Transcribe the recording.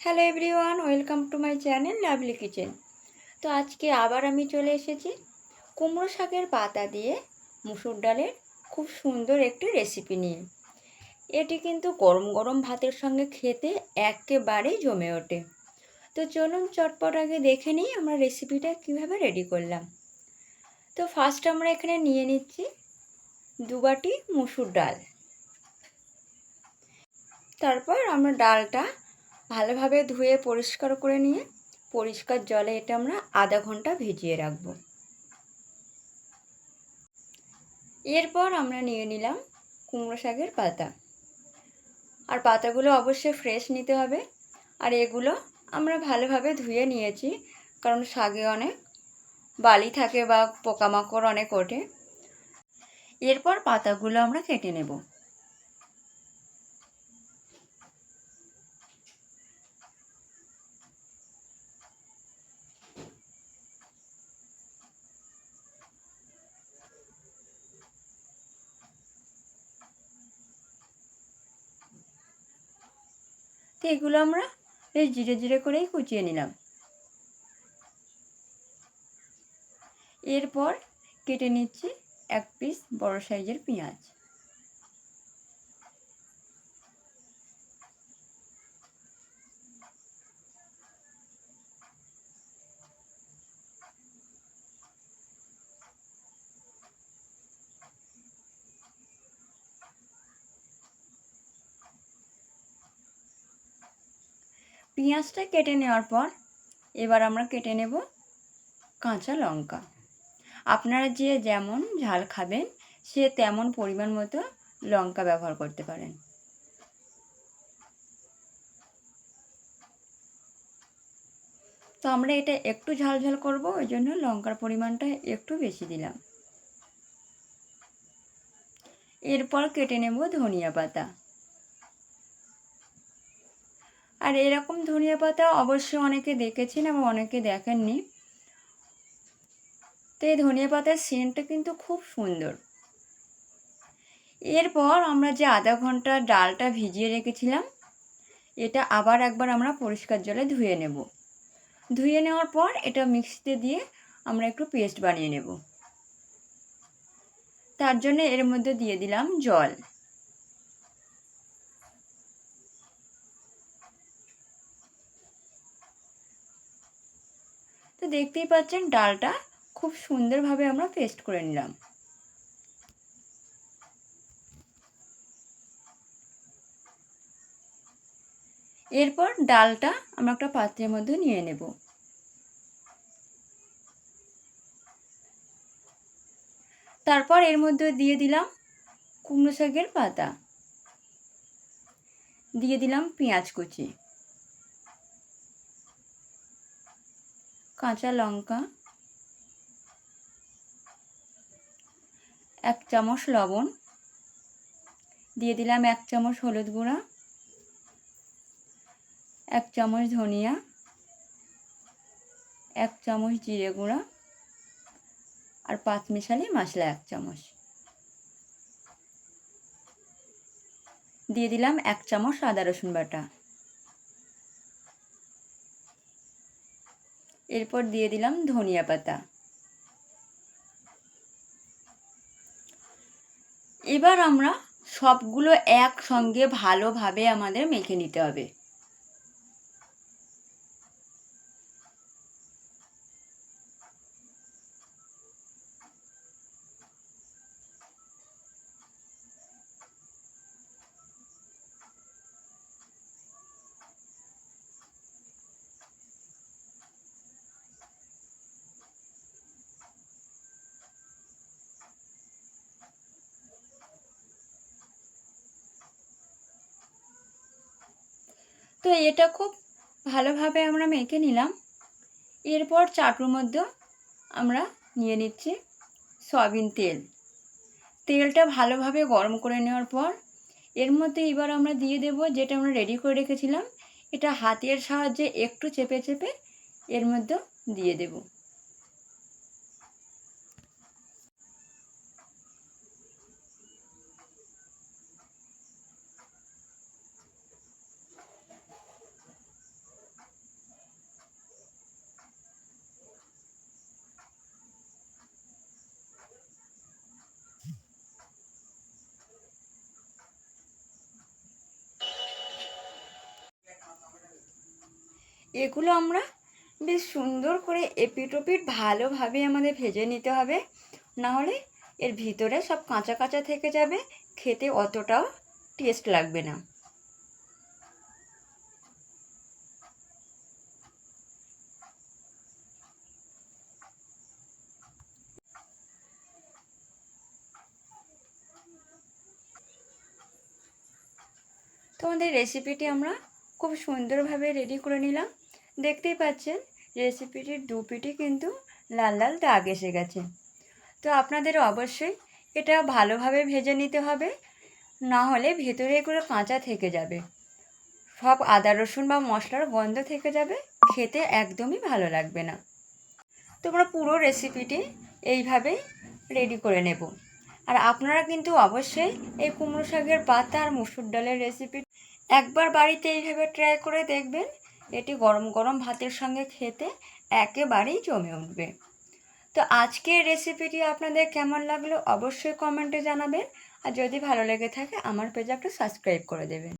Hello everyone, welcome to my channel lovely kitchen. তো আজকে আবার আমি চলে এসেছি কুমড়ো শাকের পাতা দিয়ে মুসুর ডালের খুব সুন্দর একটি রেসিপি নিয়ে। এটি কিন্তু গরম গরম ভাতের সঙ্গে খেতে একেবারেই জমে ওঠে। তো চলুন চটপট আগে দেখে নিই আমরা রেসিপিটা কীভাবে রেডি করলাম। তো ফার্স্ট আমরা এখানে নিয়ে নিচ্ছি দু বাটি মুসুর ডাল। তারপর আমরা ডালটা ভালোভাবে ধুয়ে পরিষ্কার করে নিয়ে পরিষ্কার জলে এটা আমরা আধা ঘণ্টা ভিজিয়ে রাখব। এরপর আমরা নিয়ে নিলাম কুমড়ো শাকের পাতা। আর পাতাগুলো অবশ্যই ফ্রেশ নিতে হবে। আর এগুলো আমরা ভালোভাবে ধুয়ে নিয়েছি, কারণ শাকে অনেক বালি থাকে বা পোকামাকড় অনেক ওঠে। এরপর পাতাগুলো আমরা কেটে নেব। তো এগুলো আমরা বেশ জিরে জিরে করেই কুচিয়ে নিলাম। এরপর কেটে নিচ্ছি এক পিস বড় সাইজের পেঁয়াজ। পেঁয়াজটা কেটে নেওয়ার পর এবার আমরা কেটে নেব কাঁচা লঙ্কা। আপনারা যে যেমন ঝাল খাবেন, সে তেমন পরিমাণ মতো লঙ্কা ব্যবহার করতে পারেন। তো আমরা এটা একটু ঝাল ঝাল করব, ওই জন্য লঙ্কার পরিমাণটা একটু বেশি দিলাম। এরপর কেটে নেব ধনিয়া পাতা। আর এরকম ধনিয়া পাতা অবশ্যই অনেকে দেখেছেন এবং অনেকে দেখেননি। তো এই ধনিয়া পাতার সেন্টটা কিন্তু খুব সুন্দর। এরপর আমরা যে আধা ঘণ্টা ডালটা ভিজিয়ে রেখেছিলাম, এটা আবার একবার আমরা পরিষ্কার জলে ধুয়ে নেব। ধুয়ে নেওয়ার পর এটা মিক্সিতে দিয়ে আমরা একটু পেস্ট বানিয়ে নেব। তার জন্য এর মধ্যে দিয়ে দিলাম জল। দেখতেই পাচ্ছেন ডালটা খুব সুন্দরভাবে আমরা পেস্ট করে নিলাম। এরপর ডালটা আমরা একটা পাত্রের মধ্যে নিয়ে নেব। তারপর এর মধ্যে দিয়ে দিলাম কুমড়ো শাকের পাতা। দিয়ে দিলাম পেঁয়াজ কুচি। কাঁচা লঙ্কা, এক চামচ লবণ, দিয়ে দিলাম এক চামচ হলুদ গুঁড়া, এক চামচ ধনিয়া, এক চামচ জিরে গুঁড়া আর পাঁচ মিশালি মশলা এক চামচ। দিয়ে দিলাম এক চামচ আদা রসুন বাটা। এরপর দিয়ে দিলাম ধনিয়া পাতা। এবার আমরা সবগুলো একসঙ্গে ভালোভাবে আমাদের মেখে নিতে হবে। তো এটা খুব ভালোভাবে আমরা মেখে নিলাম। এরপর চাটুর মধ্যে আমরা নিয়ে নিচ্ছি সয়াবিন তেল। তেলটা ভালোভাবে গরম করে নেওয়ার পর এর মধ্যে এবার আমরা দিয়ে দেব যেটা আমরা রেডি করে রেখেছিলাম, এটা হাতের সাহায্যে একটু চেপে চেপে এর মধ্যে দিয়ে দেবো। এগুলো আমরা বেশ সুন্দর করে এপিট ওপিট ভালোভাবে আমাদের ভেজে নিতে হবে। নাহলে এর ভিতরে সব কাঁচা কাঁচা থেকে যাবে, খেতে অতটাও টেস্ট লাগবে না। তো আমাদের রেসিপিটি আমরা খুব সুন্দরভাবে রেডি করে নিলাম। দেখতেই পাচ্ছেন, রেসিপিটির দু পিঠে কিন্তু লাল লাল দাগ এসে গেছে। তো আপনাদের অবশ্যই এটা ভালোভাবে ভেজে নিতে হবে, না হলে ভেতরে এগুলো কাঁচা থেকে যাবে। সব আদা, রসুন বা মশলার গন্ধ থেকে যাবে, খেতে একদমই ভালো লাগবে না। তোমরা পুরো রেসিপিটি এইভাবেই রেডি করে নেব। আর আপনারা কিন্তু অবশ্যই এই কুমড়ো শাকের পাতা আর মুসুর ডালের রেসিপি একবার বাড়িতে এইভাবে ট্রাই করে দেখবেন। এটি গরম গরম ভাতের সঙ্গে খেতে একেবারেই জমে উঠবে। তো আজকের রেসিপিটি আপনাদের কেমন লাগল অবশ্যই কমেন্টে জানাবেন। আর যদি ভালো লেগে থাকে, আমার পেজে একটা সাবস্ক্রাইব করে দেবেন।